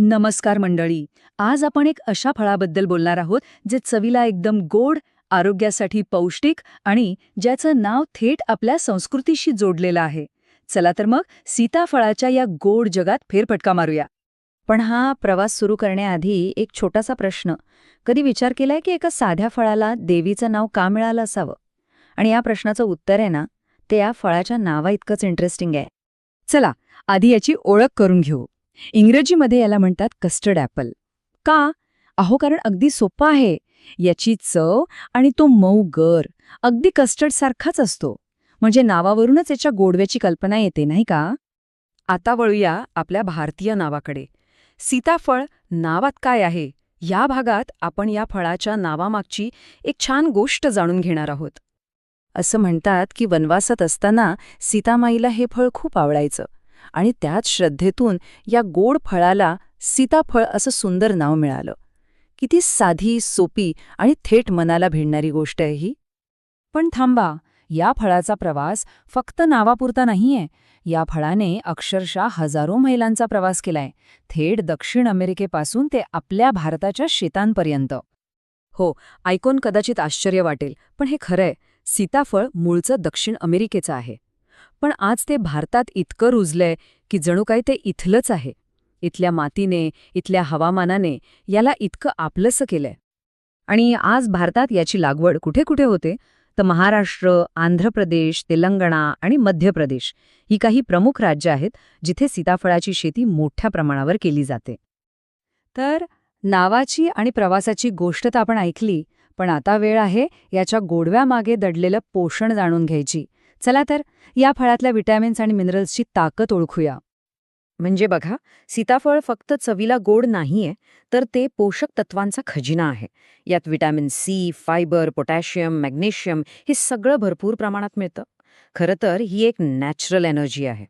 नमस्कार मंडळी. आज आपण एक अशा फळाबद्दल बोलणार आहोत जे चवीला एकदम गोड आरोग्यासाठी पौष्टिक आणि ज्याचं नाव थेट आपल्या संस्कृतीशी जोडलेलं आहे. चला तर मग सीताफळाच्या या गोड जगात फेरफटका मारूया. पण हा प्रवास सुरू करण्याआधी एक छोटासा प्रश्न. कधी विचार केलाय की एका साध्या फळाला देवीचं नाव का मिळालं असावं? आणि या प्रश्नाचं उत्तर आहे ना ते या फळाच्या नावा इतकंच इंटरेस्टिंग आहे. चला आधी याची ओळख करून घेऊ. इंग्रजीमध्ये याला म्हणतात कस्टर्ड ॲपल का? अहो कारण अगदी सोपं आहे. याची चव आणि तो मऊ गर अगदी कस्टर्ड सारखाच असतो. म्हणजे नावावरूनच याच्या गोडव्याची कल्पना येते नाही का? आता वळूया आपल्या भारतीय नावाकडे. सीताफळ नावात काय आहे? या भागात आपण या फळाच्या नावामागची एक छान गोष्ट जाणून घेणार आहोत. असं म्हणतात की वनवासात असताना सीतामाईला हे फळ खूप आवडायचं. आणि त्याच श्रद्धेतून या गोड फळाला सीताफळ असं सुंदर नाव मिळालं. किती साधी सोपी आणि थेट मनाला भिडणारी गोष्ट आहे ही. पण थांबा या फळाचा प्रवास फक्त नावापुरता नाहीये. या फळाने अक्षरशः हजारो महिलांचा प्रवास केलाय. थेट दक्षिण अमेरिकेपासून ते आपल्या भारताच्या शेतांपर्यंत. हो ऐकून कदाचित आश्चर्य वाटेल पण हे खरंय. सीताफळ मूळचं दक्षिण अमेरिकेचं आहे. पण आज ते भारतात इतकं रुजलंय की जणू काही ते इथलंच आहे. इथल्या मातीने इथल्या हवामानाने याला इतकं आपलंसं केलंय. आणि आज भारतात याची लागवड कुठे कुठे होते? तर महाराष्ट्र आंध्र प्रदेश तेलंगणा आणि मध्य प्रदेश ही काही प्रमुख राज्य आहेत जिथे सीताफळाची शेती मोठ्या प्रमाणावर केली जाते. तर नावाची आणि प्रवासाची गोष्ट तर आपण ऐकली पण आता वेळ आहे याच्या गोडव्यामागे दडलेलं पोषण जाणून घ्यायची. चला तर या फळातल्या विटॅमिन्स आणि मिनरल्सची ताकद ओळखूया. म्हणजे बघा सीताफळ फक्त चवीला गोड नाहीये तर ते पोषक तत्वांचा खजिना आहे. यात vitamin C fibre potassium magnesium हे सगळं भरपूर प्रमाणात मिळतं. खरं तर ही एक नॅचरल एनर्जी आहे.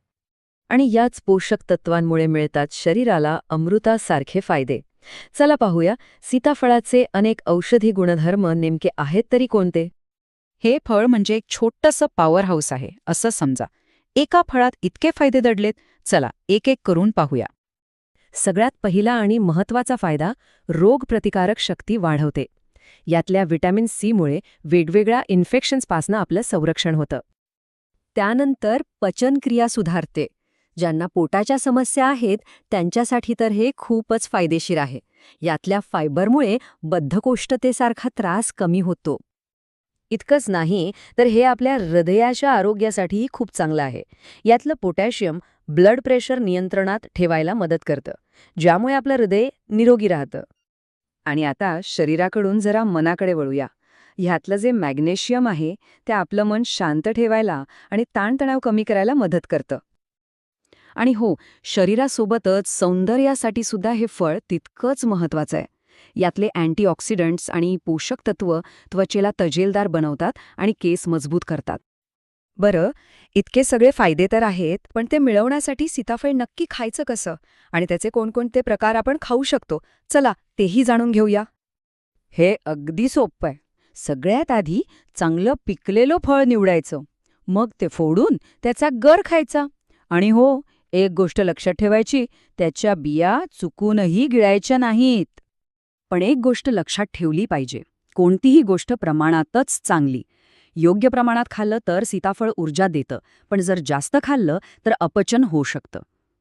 आणि याच पोषक तत्वांमुळे मिळतात शरीराला अमृतासारखे फायदे. चला पाहूया सीताफळाचे अनेक औषधी गुणधर्म नेमके आहेत तरी कोणते? हे फळ म्हणजे एक छोटंसं पॉवर हाऊस आहे असं समजा. एका फळात इतके फायदे दडलेत चला एक एक करून पाहूया. सगळ्यात पहिला आणि महत्त्वाचा फायदा रोगप्रतिकारक शक्ती वाढवते. यातल्या व्हिटॅमिन सीमुळे वेगवेगळ्या इन्फेक्शन्सपासनं आपलं संरक्षण होतं. त्यानंतर पचनक्रिया सुधारते. ज्यांना पोटाच्या समस्या आहेत त्यांच्यासाठी तर हे खूपच फायदेशीर आहे. यातल्या फायबरमुळे बद्धकोष्ठतेसारखा त्रास कमी होतो. इतकंच नाही तर हे आपल्या हृदयाच्या आरोग्यासाठीही खूप चांगलं आहे. यातलं पोटॅशियम ब्लड प्रेशर नियंत्रणात ठेवायला मदत करतं ज्यामुळे आपलं हृदय निरोगी राहतं. आणि आता शरीराकडून जरा मनाकडे वळूया. ह्यातलं जे मॅग्नेशियम आहे ते आपलं मन शांत ठेवायला आणि ताणतणाव कमी करायला मदत करतं. आणि हो शरीरासोबतच सौंदर्यासाठी सुद्धा हे फळ तितकंच महत्वाचं आहे. यातले अँटीऑक्सिडंट्स आणि पोषक तत्व त्वचेला तजेलदार बनवतात आणि केस मजबूत करतात. बरं इतके सगळे फायदे तर आहेत पण ते मिळवण्यासाठी सीताफळ नक्की खायचं कसं? आणि त्याचे कोणकोणते प्रकार आपण खाऊ शकतो? चला तेही जाणून घेऊया. हे अगदी सोपं आहे. सगळ्यात आधी चांगलं पिकलेलं फळ निवडायचं. मग ते फोडून त्याचा गर खायचा. आणि हो एक गोष्ट लक्षात ठेवायची त्याच्या बिया चुकूनही गिळायच्या नाहीत. पण एक गोष्ट लक्षात ठेवली पाहिजे. कोणतीही गोष्ट प्रमाणातच चांगली. योग्य प्रमाणात खाल्लं तर सीताफळ ऊर्जा देतं पण जर जास्त खाल्लं तर अपचन होऊ शकतं.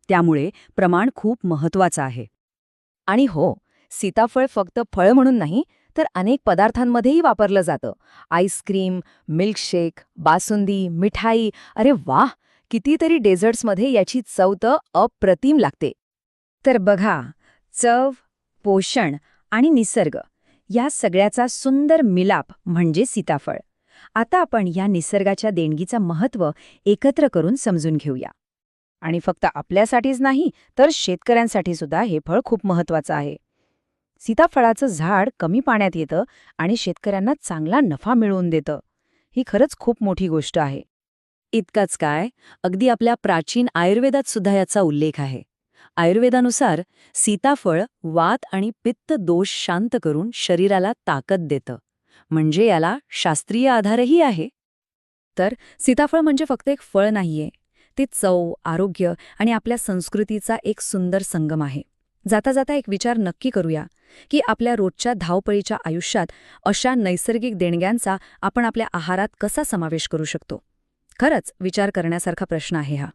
त्यामुळे प्रमाण खूप महत्वाचं आहे. आणि हो सीताफळ फक्त फळ म्हणून नाही तर अनेक पदार्थांमध्येही वापरलं जातं. आईस्क्रीम मिल्कशेक बासुंदी मिठाई. अरे वाह! कितीतरी डेझर्ट्समध्ये याची चव तर अप्रतिम लागते. तर बघा चव पोषण आणि निसर्ग. या सगळ्याचा सुंदर मिलाप म्हणजे सीताफळ. आता आपण या निसर्गाच्या देणगीचं महत्त्व एकत्र करून समजून घेऊया. आणि फक्त आपल्यासाठीच नाही तर शेतकऱ्यांसाठी सुद्धा हे फळ खूप महत्वाचं आहे. सीताफळाचं झाड कमी पाण्यात येतं आणि शेतकऱ्यांना चांगला नफा मिळवून देतं. ही खरंच खूप मोठी गोष्ट आहे. इतकाच काय अगदी आपल्या प्राचीन आयुर्वेदात सुद्धा याचा उल्लेख आहे. आयुर्वेदानुसार सीताफळ वात आणि पित्त दोष शांत करून शरीराला ताकद देतं. म्हणजे याला शास्त्रीय आधारही आहे. तर सीताफळ म्हणजे फक्त एक फळ नाहीये. ते चव आरोग्य आणि आपल्या संस्कृतीचा एक सुंदर संगम आहे. जाता जाता एक विचार नक्की करूया की आपल्या रोजच्या धावपळीच्या आयुष्यात अशा नैसर्गिक देणग्यांचा आपण आपल्या आहारात कसा समावेश करू शकतो? खरंच विचार करण्यासारखा प्रश्न आहे हा.